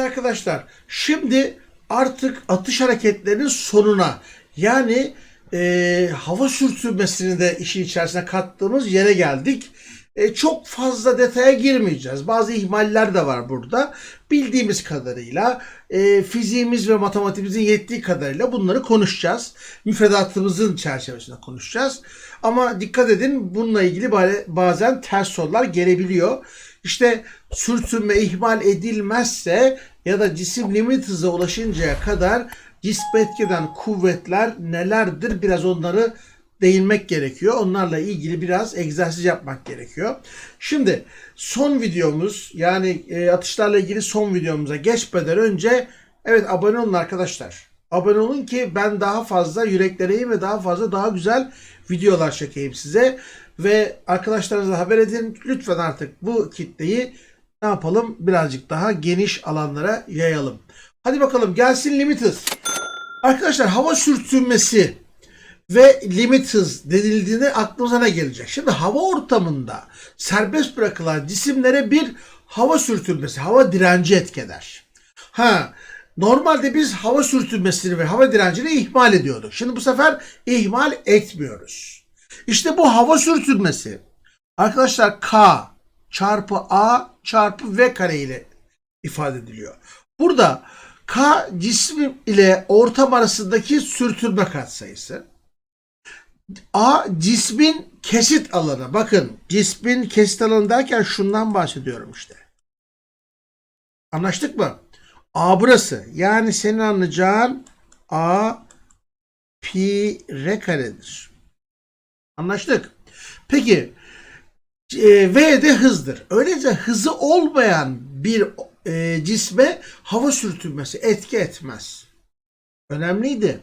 Arkadaşlar şimdi artık atış hareketlerinin sonuna yani e, hava sürtünmesini de işin içerisine kattığımız yere geldik. E, çok fazla detaya girmeyeceğiz. Bazı ihmaller de var burada. Bildiğimiz kadarıyla e, fiziğimiz ve matematiğimizin yettiği kadarıyla bunları konuşacağız. Müfredatımızın çerçevesinde konuşacağız. Ama dikkat edin bununla ilgili bazen ters sorular gelebiliyor. İşte sürtünme ihmal edilmezse ya da cisim limit hıza ulaşıncaya kadar cisme etkeden kuvvetler nelerdir biraz onları değinmek gerekiyor. Onlarla ilgili biraz egzersiz yapmak gerekiyor. Şimdi son videomuz yani e, atışlarla ilgili son videomuza geçmeden önce evet abone olun arkadaşlar. Abone olun ki ben daha fazla yürekleneyim ve daha fazla daha güzel videolar çekeyim size. Ve arkadaşlarınıza haber edin. Lütfen artık bu kitleyi ne yapalım? Birazcık daha geniş alanlara yayalım. Hadi bakalım gelsin limit hız. Arkadaşlar hava sürtünmesi ve limit hız denildiğinde aklımıza ne gelecek? Şimdi hava ortamında serbest bırakılan cisimlere bir hava sürtünmesi, hava direnci etkiler. Ha, normalde biz hava sürtünmesini ve hava direncini ihmal ediyorduk. Şimdi bu sefer ihmal etmiyoruz. İşte bu hava sürtünmesi arkadaşlar K çarpı A çarpı V kare ile ifade ediliyor. Burada K cismi ile ortam arasındaki sürtünme katsayısı. A cismin kesit alanı. Bakın cismin kesit alanı derken şundan bahsediyorum işte. Anlaştık mı? A burası. Yani senin anlayacağın A pi r karedir. Anlaştık. Peki e, V de hızdır. Öylece hızı olmayan bir e, cisme hava sürtünmesi etki etmez. Önemliydi.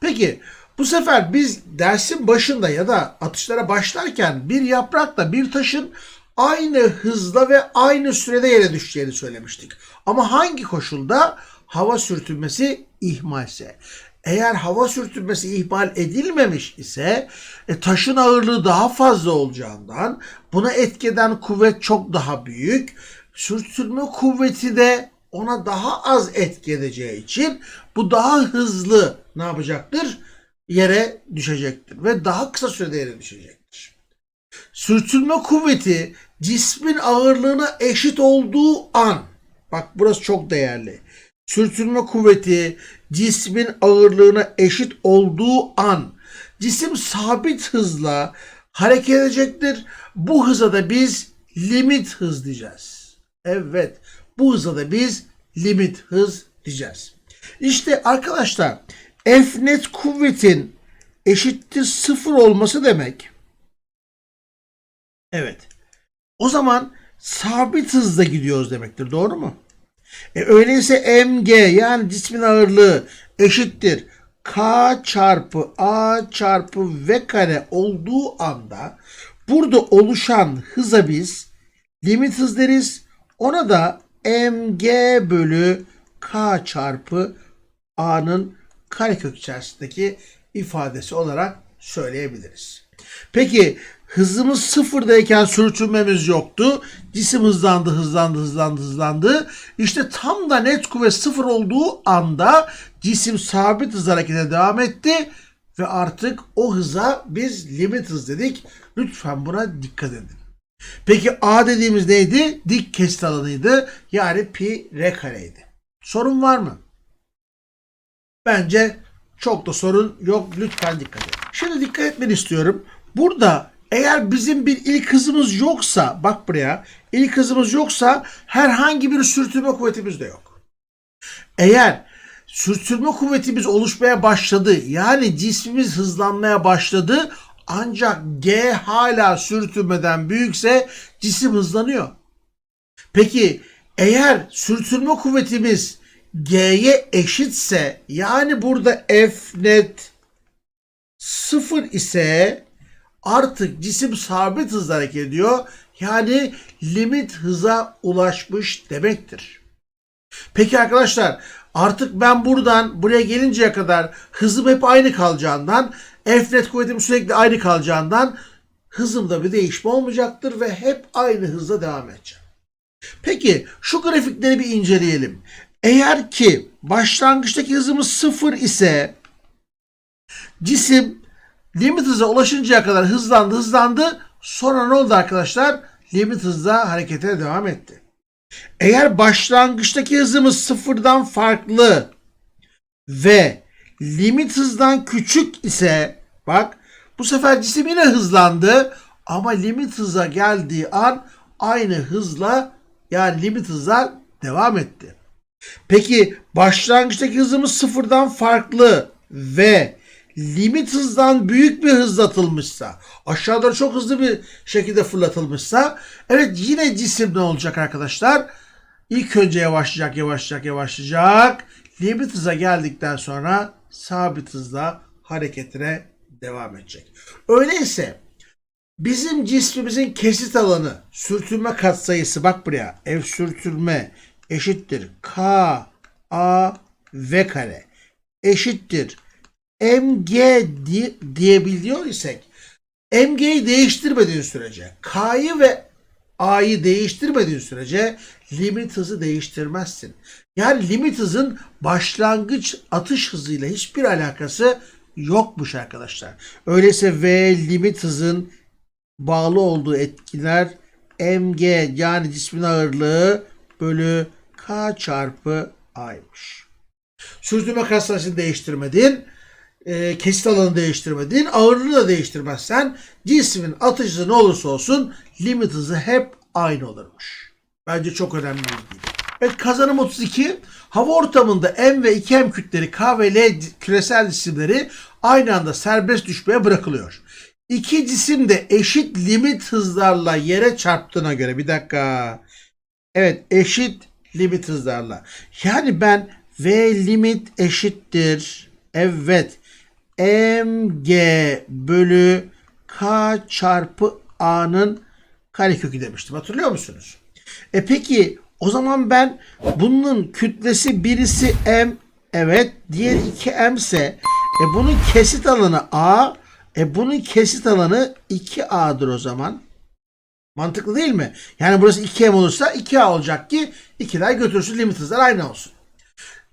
Peki bu sefer biz dersin başında ya da atışlara başlarken bir yaprakla bir taşın aynı hızla ve aynı sürede yere düşeceğini söylemiştik. Ama hangi koşulda? Hava sürtünmesi ihmalse. Eğer hava sürtünmesi ihmal edilmemiş ise e, taşın ağırlığı daha fazla olacağından buna etkeden kuvvet çok daha büyük. Sürtünme kuvveti de ona daha az etki edeceği için bu daha hızlı ne yapacaktır? Yere düşecektir ve daha kısa sürede yere düşecektir. Sürtünme kuvveti cismin ağırlığına eşit olduğu an bak burası çok değerli. Sürtünme kuvveti cismin ağırlığına eşit olduğu an cisim sabit hızla hareket edecektir. Bu hıza da biz limit hız diyeceğiz. Evet bu hıza da biz limit hız diyeceğiz. İşte arkadaşlar F net kuvvetin eşittir sıfır olması demek. Evet. O zaman sabit hızla gidiyoruz demektir. Doğru mu? E öyleyse mg yani cismin ağırlığı eşittir k çarpı a çarpı v kare olduğu anda burada oluşan hıza biz limit hız deriz. Ona da mg bölü k çarpı a'nın karekök içerisindeki ifadesi olarak söyleyebiliriz. Peki hızımız sıfırdayken sürtünmemiz yoktu. Cisim hızlandı, hızlandı, hızlandı, hızlandı. İşte tam da net kuvvet sıfır olduğu anda cisim sabit hız harekete devam etti ve artık o hıza biz limit hız dedik. Lütfen buna dikkat edin. Peki A dediğimiz neydi? Dik kesit alanıydı. Yani pi r kareydi. Sorun var mı? Bence çok da sorun yok. Lütfen dikkat edin. Şimdi dikkat etmeni istiyorum. Burada eğer bizim bir ilk hızımız yoksa bak buraya ilk hızımız yoksa herhangi bir sürtünme kuvvetimiz de yok. Eğer sürtünme kuvvetimiz oluşmaya başladı yani cismimiz hızlanmaya başladı ancak G hala sürtünmeden büyükse cisim hızlanıyor. Peki eğer sürtünme kuvvetimiz G'ye eşitse yani burada F net sıfır ise artık cisim sabit hızla hareket ediyor. Yani limit hıza ulaşmış demektir. Peki arkadaşlar artık ben buradan buraya gelinceye kadar hızım hep aynı kalacağından F net kuvvetim sürekli aynı kalacağından hızımda bir değişme olmayacaktır ve hep aynı hızla devam edeceğim. Peki şu grafikleri bir inceleyelim. Eğer ki başlangıçtaki hızımız sıfır ise cisim limit hıza ulaşıncaya kadar hızlandı hızlandı. Sonra ne oldu arkadaşlar? Limit hızla harekete devam etti. Eğer başlangıçtaki hızımız sıfırdan farklı ve limit hızdan küçük ise bak bu sefer cisim yine hızlandı ama limit hıza geldiği an aynı hızla yani limit hızla devam etti. Peki başlangıçtaki hızımız sıfırdan farklı ve limit hızdan büyük bir hızla atılmışsa, aşağı doğru çok hızlı bir şekilde fırlatılmışsa, evet yine cisim ne olacak arkadaşlar? İlk önce yavaşlayacak, yavaşlayacak, yavaşlayacak. Limit hıza geldikten sonra sabit hızla hareketine devam edecek. Öyleyse bizim cismimizin kesit alanı, sürtünme katsayısı bak buraya. F sürtünme eşittir K A V kare eşittir mg di- diyebiliyor isek mg'yi değiştirmediğin sürece k'yı ve a'yı değiştirmediğin sürece limit hızı değiştirmezsin. Yani limit hızın başlangıç atış hızıyla hiçbir alakası yokmuş arkadaşlar. Öyleyse v limit hızın bağlı olduğu etkiler mg yani cismin ağırlığı bölü k çarpı a'ymış. Sürtünme katsayısını değiştirmedin, e, kesit alanını değiştirmedin, ağırlığını da değiştirmezsen cismin atış hızı ne olursa olsun limit hızı hep aynı olurmuş. Bence çok önemli bir bilgi. Evet kazanım 32. Hava ortamında M ve 2M kütleri K ve L küresel cisimleri aynı anda serbest düşmeye bırakılıyor. İki cisim de eşit limit hızlarla yere çarptığına göre bir dakika. Evet eşit limit hızlarla. Yani ben V limit eşittir. Evet. mg bölü k çarpı a'nın karekökü demiştim. Hatırlıyor musunuz? E peki o zaman ben bunun kütlesi birisi m evet diğeri 2m ise e bunun kesit alanı a e bunun kesit alanı 2a'dır o zaman. Mantıklı değil mi? Yani burası 2m olursa 2a olacak ki 2'ler götürsün limit hızlar aynı olsun.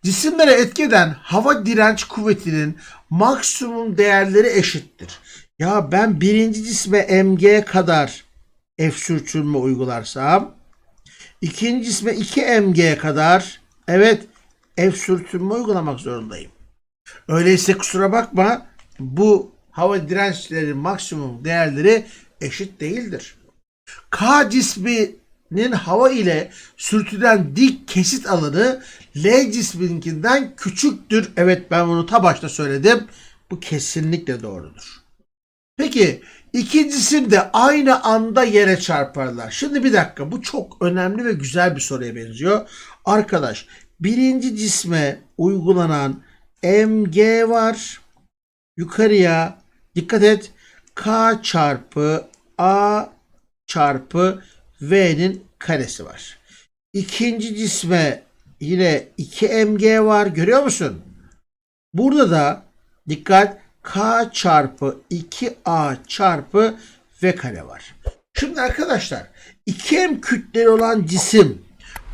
Cisimlere etki eden hava direnç kuvvetinin maksimum değerleri eşittir. Ya ben birinci cisme mg kadar F sürtünme uygularsam ikinci cisme 2 mg kadar evet F sürtünme uygulamak zorundayım. Öyleyse kusura bakma bu hava dirençlerinin maksimum değerleri eşit değildir. K cisminin hava ile sürtülen dik kesit alanı L cismininkinden küçüktür. Evet ben bunu ta başta söyledim. Bu kesinlikle doğrudur. Peki iki cisim de aynı anda yere çarparlar. Şimdi bir dakika bu çok önemli ve güzel bir soruya benziyor. Arkadaş birinci cisme uygulanan mg var. Yukarıya dikkat et k çarpı a çarpı v'nin karesi var. İkinci cisme yine 2 mg var. Görüyor musun? Burada da dikkat k çarpı 2a çarpı v kare var. Şimdi arkadaşlar 2m kütleli olan cisim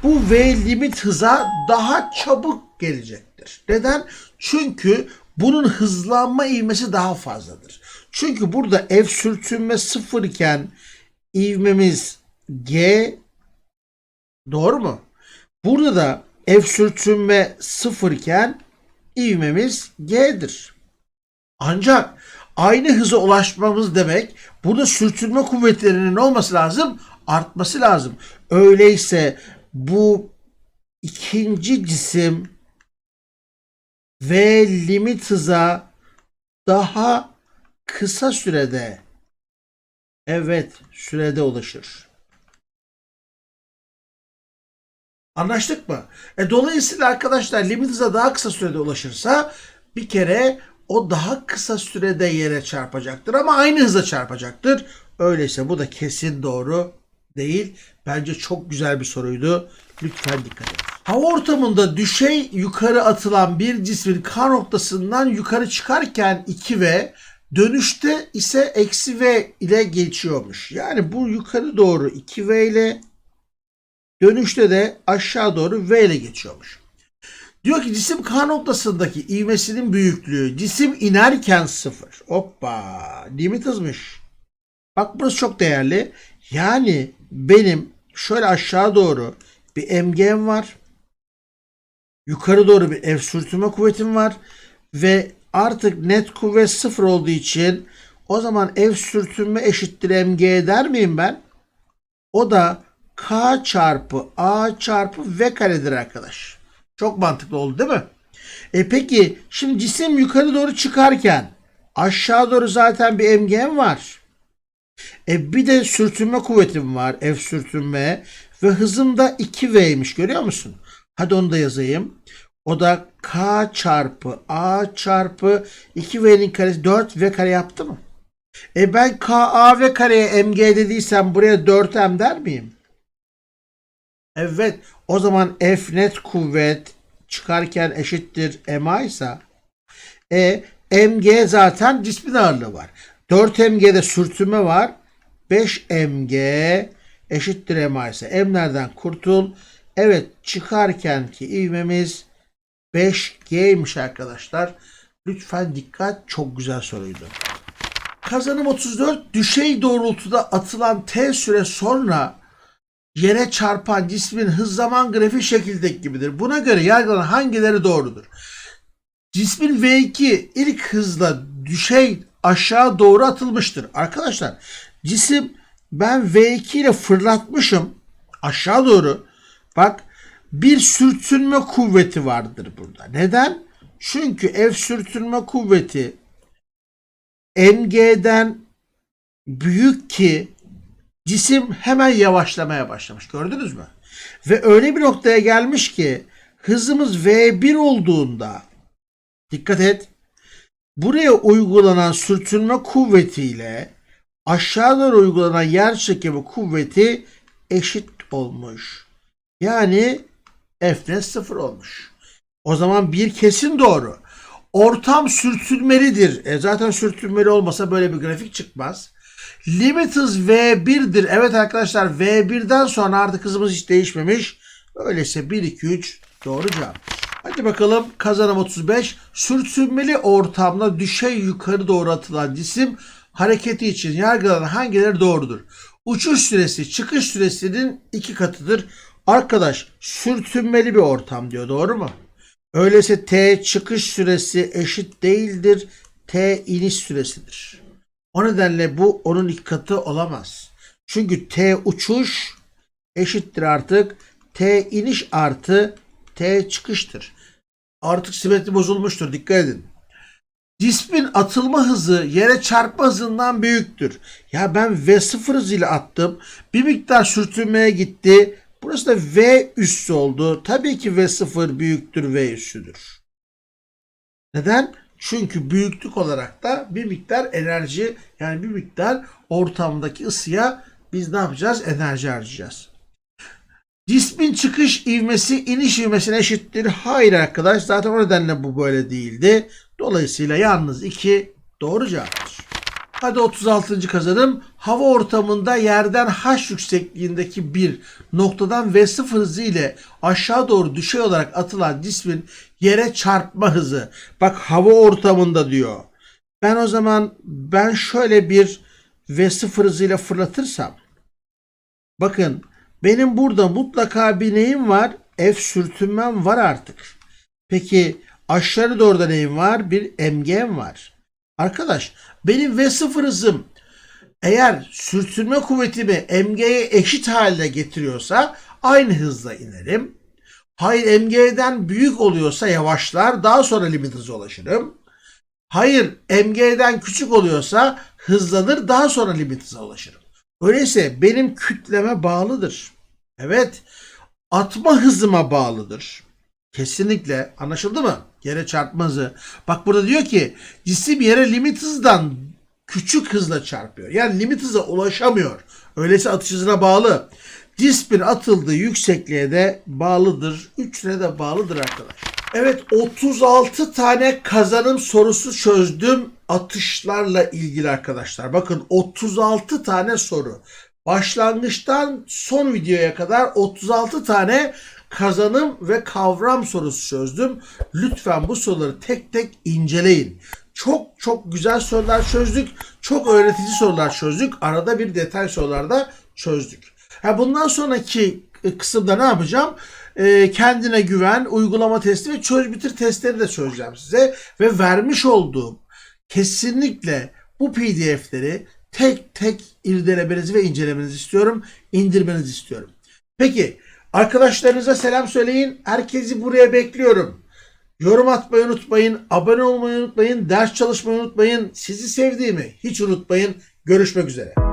bu v limit hıza daha çabuk gelecektir. Neden? Çünkü bunun hızlanma ivmesi daha fazladır. Çünkü burada F sürtünme sıfır iken ivmemiz G doğru mu? Burada da F sürtünme sıfır iken ivmemiz G'dir. Ancak aynı hıza ulaşmamız demek burada sürtünme kuvvetlerinin olması lazım? Artması lazım. Öyleyse bu ikinci cisim ve limit hıza daha kısa sürede evet sürede ulaşır. Anlaştık mı? E, dolayısıyla arkadaşlar limit hıza daha kısa sürede ulaşırsa bir kere o daha kısa sürede yere çarpacaktır ama aynı hıza çarpacaktır. Öyleyse bu da kesin doğru değil. Bence çok güzel bir soruydu. Lütfen dikkat edin. Hava ortamında düşey yukarı atılan bir cismin K noktasından yukarı çıkarken 2V dönüşte ise eksi V ile geçiyormuş. Yani bu yukarı doğru 2V ile Dönüşte de aşağı doğru V ile geçiyormuş. Diyor ki cisim K noktasındaki ivmesinin büyüklüğü cisim inerken sıfır. Hoppa limit hızmış. Bak burası çok değerli. Yani benim şöyle aşağı doğru bir MG'm var. Yukarı doğru bir F sürtünme kuvvetim var. Ve artık net kuvvet sıfır olduğu için o zaman F sürtünme eşittir MG der miyim ben? O da K çarpı A çarpı V karedir arkadaş. Çok mantıklı oldu değil mi? E peki şimdi cisim yukarı doğru çıkarken aşağı doğru zaten bir MG'm var. E bir de sürtünme kuvvetim var. F sürtünme ve hızım da 2V'ymiş görüyor musun? Hadi onu da yazayım. O da K çarpı A çarpı 2V'nin karesi 4V kare yaptı mı? E ben KAV kareye MG dediysem buraya 4M der miyim? Evet. O zaman F net kuvvet çıkarken eşittir MA ise e, MG zaten cismin ağırlığı var. 4 MG'de sürtünme var. 5 MG eşittir MA ise M'lerden kurtul. Evet çıkarken ki ivmemiz 5G'ymiş arkadaşlar. Lütfen dikkat çok güzel soruydu. Kazanım 34 düşey doğrultuda atılan T süre sonra yere çarpan cismin hız zaman grafiği şekildeki gibidir. Buna göre yargılanan hangileri doğrudur? Cismin V2 ilk hızla düşey aşağı doğru atılmıştır. Arkadaşlar cisim ben V2 ile fırlatmışım aşağı doğru. Bak bir sürtünme kuvveti vardır burada. Neden? Çünkü F sürtünme kuvveti MG'den büyük ki cisim hemen yavaşlamaya başlamış. Gördünüz mü? Ve öyle bir noktaya gelmiş ki hızımız V1 olduğunda dikkat et buraya uygulanan sürtünme kuvvetiyle aşağı doğru uygulanan yer çekimi kuvveti eşit olmuş. Yani Net sıfır olmuş. O zaman bir kesin doğru. Ortam sürtünmelidir. E zaten sürtünmeli olmasa böyle bir grafik çıkmaz. Limit hız V1'dir. Evet arkadaşlar V1'den sonra artık hızımız hiç değişmemiş. Öyleyse 1, 2, 3 doğru cevap. Hadi bakalım kazanım 35. Sürtünmeli ortamda düşey yukarı doğru atılan cisim hareketi için yargılanan hangileri doğrudur? Uçuş süresi çıkış süresinin iki katıdır. Arkadaş sürtünmeli bir ortam diyor doğru mu? Öyleyse T çıkış süresi eşit değildir. T iniş süresidir. O nedenle bu onun iki katı olamaz. Çünkü T uçuş eşittir artık T iniş artı T çıkıştır. Artık simetri bozulmuştur. Dikkat edin. Cismin atılma hızı yere çarpma hızından büyüktür. Ya ben V0 hızıyla attım. Bir miktar sürtünmeye gitti. Burası da V üssü oldu. Tabii ki V0 büyüktür V üssüdür. Neden? Çünkü büyüklük olarak da bir miktar enerji yani bir miktar ortamdaki ısıya biz ne yapacağız? Enerji harcayacağız. Cismin çıkış ivmesi iniş ivmesine eşittir. Hayır arkadaş zaten o nedenle bu böyle değildi. Dolayısıyla yalnız 2 doğru cevaptır. Hadi 36. kazanım. Hava ortamında yerden H yüksekliğindeki bir noktadan V0 hızı ile aşağı doğru düşey olarak atılan cismin yere çarpma hızı. Bak hava ortamında diyor. Ben o zaman ben şöyle bir V0 hızıyla fırlatırsam bakın benim burada mutlaka bir neyim var? F sürtünmem var artık. Peki aşağı doğru da neyim var? Bir MG'm var. Arkadaş benim V0 hızım eğer sürtünme kuvvetimi MG'ye eşit hale getiriyorsa aynı hızla inerim. Hayır MG'den büyük oluyorsa yavaşlar daha sonra limit hıza ulaşırım. Hayır MG'den küçük oluyorsa hızlanır daha sonra limit hıza ulaşırım. Öyleyse benim kütleme bağlıdır. Evet atma hızıma bağlıdır. Kesinlikle anlaşıldı mı? Yere çarpma hızı. Bak burada diyor ki cisim yere limit hızdan küçük hızla çarpıyor. Yani limit hıza ulaşamıyor. Öyleyse atış hızına bağlı. Cismin atıldığı yüksekliğe de bağlıdır. Üçüne de bağlıdır arkadaş. Evet 36 tane kazanım sorusu çözdüm atışlarla ilgili arkadaşlar. Bakın 36 tane soru. başlangıçtan son videoya kadar 36 tane kazanım ve kavram sorusu çözdüm. Lütfen bu soruları tek tek inceleyin. Çok çok güzel sorular çözdük. Çok öğretici sorular çözdük. Arada bir detay sorular da çözdük. Ha, bundan sonraki kısımda ne yapacağım? Ee, kendine güven, uygulama testi ve çöz bitir testleri de çözeceğim size. Ve vermiş olduğum kesinlikle bu pdf'leri tek tek irdelemenizi ve incelemenizi istiyorum. indirmenizi istiyorum. Peki arkadaşlarınıza selam söyleyin. Herkesi buraya bekliyorum. Yorum atmayı unutmayın. Abone olmayı unutmayın. Ders çalışmayı unutmayın. Sizi sevdiğimi hiç unutmayın. Görüşmek üzere.